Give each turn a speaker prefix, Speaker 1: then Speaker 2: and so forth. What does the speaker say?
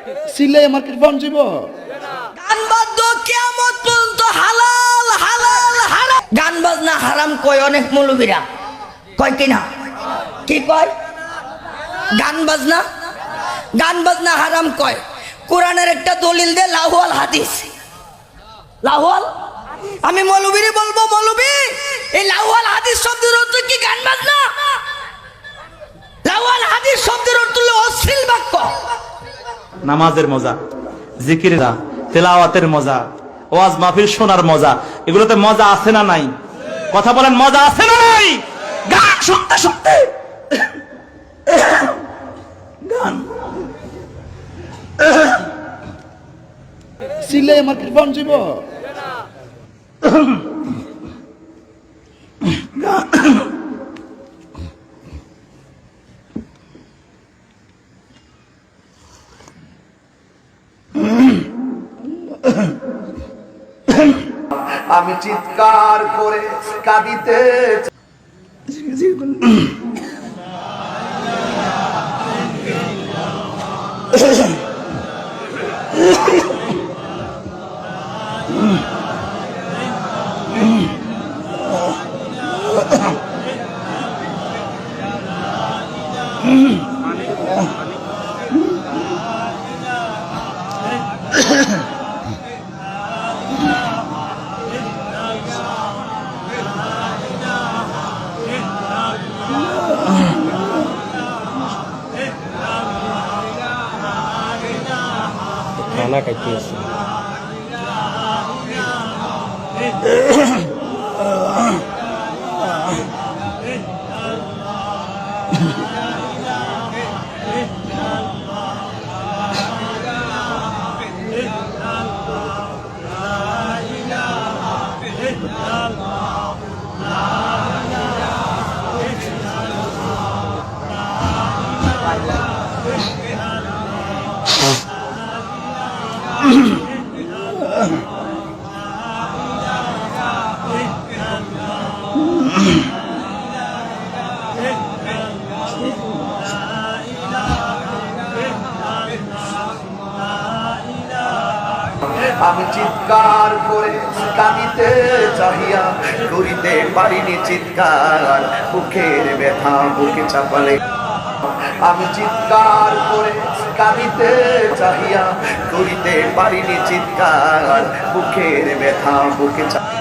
Speaker 1: Market
Speaker 2: গান বাজনা হারাম কয় অনেক মৌলবীরা। কয় কিনা? কি কয়? গান বাজনা? গান বাজনা হারাম কয়। কোরআনের একটা দলিল দে লাহওয়াল হাদিস। লাহওয়াল আমি মৌলবীরে বলব, মৌলবী, এই লাহওয়াল হাদিস শব্দের অর্থ কি গান বাজনা? লাহওয়াল হাদিস শব্দের অর্থ হলো অশ্লীল বাক্য।
Speaker 3: নামাজের মজা জিকির তেলাওয়াতের মজা, ওয়াজ মাহফিল শোনার মজা, এগুলোতে মজা আছে না নাই? কথা বলেন, মজা আছে না নাই? গান শুনতে শুনতে।
Speaker 1: সিলাই মার্কেট বন
Speaker 4: আমি চিৎকার করে কাঁদিতে খানা খাইতে আসি Oh আমি চিৎকার করে কাঁদিতে চাহিয়া করিতে পারিনি চিৎকার বুকের ব্যথা বুকে চাপালে। আমি চিৎকার করে কাঁদিতে চাহিয়া করিতে পারিনি চিৎকার। বুকের ব্যথা বুকে চাপ